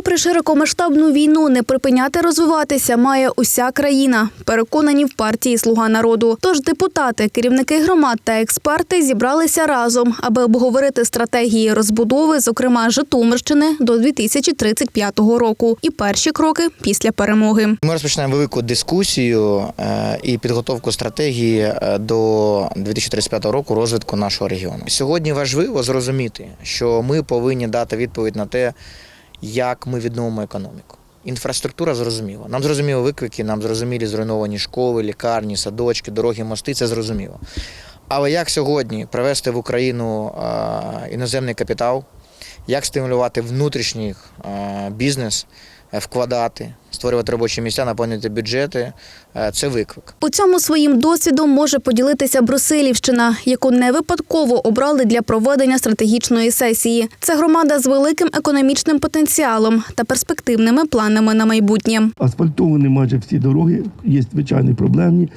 Попри широкомасштабну війну, не припиняти розвиватися має уся країна. Переконані в партії Слуга народу. Тож депутати, керівники громад та експерти зібралися разом, аби обговорити стратегії розбудови, зокрема Житомирщини, до 2035 року і перші кроки після перемоги. Ми розпочинаємо велику дискусію е, і підготовку стратегії е, до 2035 року розвитку нашого регіону. Сьогодні важливо зрозуміти, що ми повинні дати відповідь на те, як ми відновимо економіку. Інфраструктура зрозуміла. Нам зрозуміло виклики, нам зрозумілі зруйновані школи, лікарні, садочки, дороги, мости. Це зрозуміло. Але як сьогодні привести в Україну іноземний капітал, як стимулювати внутрішній бізнес, вкладати, створювати робочі місця, наповнювати бюджети е, це виклик. У цьому своїм досвідом може поділитися Брусилівщина, яку не випадково обрали для проведення стратегічної сесії. Це громада з великим економічним потенціалом та перспективними планами на майбутнє. Асфальтовані майже всі дороги, є звичайні проблемні.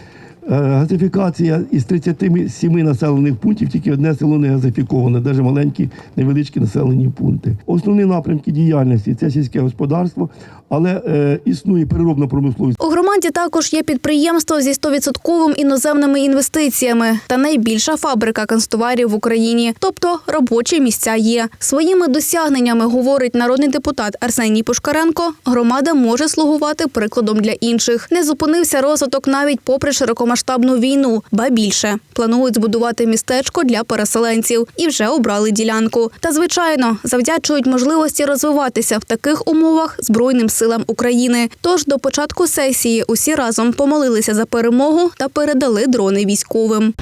Е, Газифікація із 37 населених пунктів, тільки одне село не газифіковане, навіть маленькі невеличкі населені пункти. Основні напрямки діяльності це сільське господарство, але е, існує переробна промисловість. У громаді також є підприємство зі 100% іноземними інвестиціями та найбільша фабрика канцтоварів в Україні. Тобто робочі місця є. Своїми досягненнями, говорить народний депутат Арсеній Пушкаренко, громада може слугувати прикладом для інших. Не зупинився розвиток навіть попри широкомасштабну війну, ба більше планують збудувати містечко для переселенців і вже обрали ділянку. Та звичайно завдячують можливості розвиватися в таких умовах збройним силам України. Тож до початку сесії усі разом помолилися за перемогу та передали дрони військовим.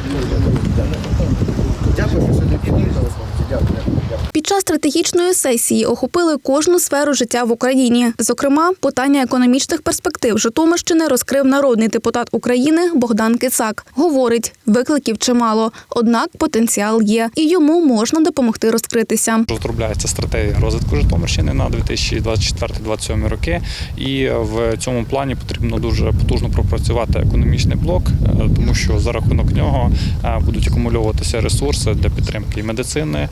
Під час стратегічної сесії охопили кожну сферу життя в Україні. Зокрема, питання економічних перспектив Житомирщини розкрив народний депутат України Богдан Кицак. Говорить, викликів чимало, однак потенціал є, і йому можна допомогти розкритися. Розробляється стратегія розвитку Житомирщини на 2024-2027 роки, і в цьому плані потрібно дуже потужно пропрацювати економічний блок, е, тому що за рахунок нього е, будуть акумульовуватися ресурси для підтримки і медицини,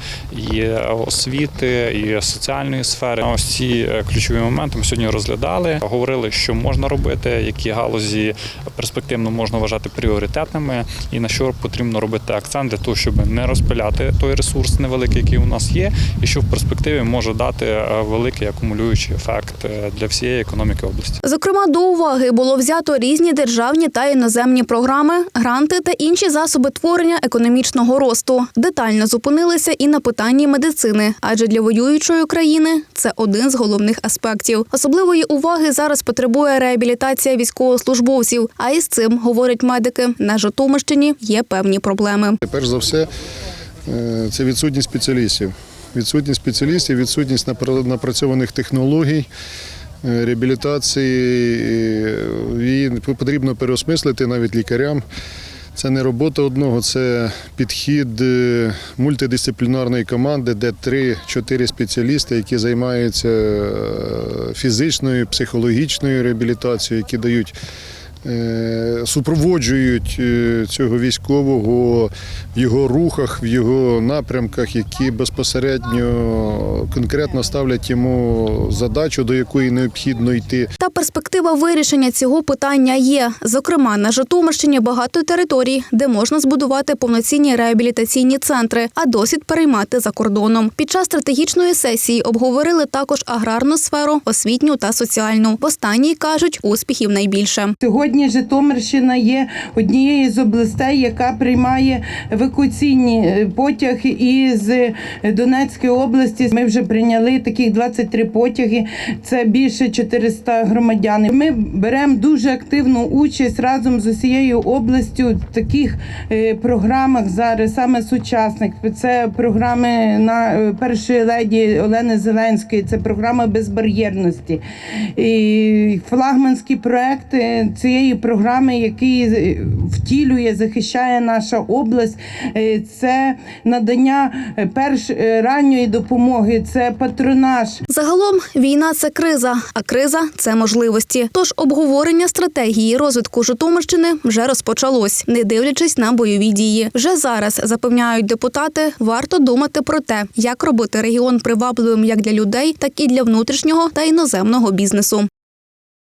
і освіти, і соціальної сфери. Ось ці е, ключові моменти ми сьогодні розглядали. Говорили, що можна робити, які галузі перспективно можна вважати пріоритетними, і на що потрібно робити акцент для того, щоб не розпиляти той ресурс невеликий, який у нас є, і що в перспективі може дати е, великий акумулюючий ефект е, для всієї економіки області. Зокрема, до уваги було взято різні державні та іноземні програми, гранти та інші засоби творення економічного росту. Детально зупинилися і на питанні медицини, адже для воюючої країни це один з головних аспектів. Особливої уваги зараз потребує реабілітація військовослужбовців. А із цим говорять медики на Житомирщині є певні проблеми. Перш за все, е, це відсутність спеціалістів. Відсутність спеціалістів, відсутність напрацьованих технологій. е, Реабілітації е, її потрібно переосмислити навіть лікарям. Це не робота одного, це підхід е, мультидисциплінарної команди, де 3-4 спеціалісти, які займаються е, фізичною, психологічною реабілітацією, які дають супроводжують е, цього військового в його рухах, в його напрямках, які безпосередньо конкретно ставлять йому задачу, до якої необхідно йти. Та перспектива вирішення цього питання є. Зокрема, на Житомирщині багато територій, де можна збудувати повноцінні реабілітаційні центри, а досвід переймати за кордоном. Під час стратегічної сесії обговорили також аграрну сферу, освітню та соціальну. В останній кажуть, успіхів найбільше. Сьогодні Житомирщина є однією з областей, яка приймає евакуаційні е, потяги із Донецької області. Ми вже прийняли таких 23 потяги. Це більше 400 громадян. Ми беремо дуже активну участь разом з усією областю в таких е, програмах зараз саме сучасних. Це програми на е, першої леді Олени Зеленської. Це програма безбар'єрності. І флагманські проекти цієї цієї програми, який е, втілює, захищає наша область, е, це надання е, перш ранньої допомоги, це патронаж. Загалом війна це криза, а криза це можливості. Тож обговорення стратегії розвитку Житомирщини вже розпочалось, не дивлячись на бойові дії. Вже зараз запевняють депутати, варто думати про те, як робити регіон привабливим як для людей, так і для внутрішнього та іноземного бізнесу.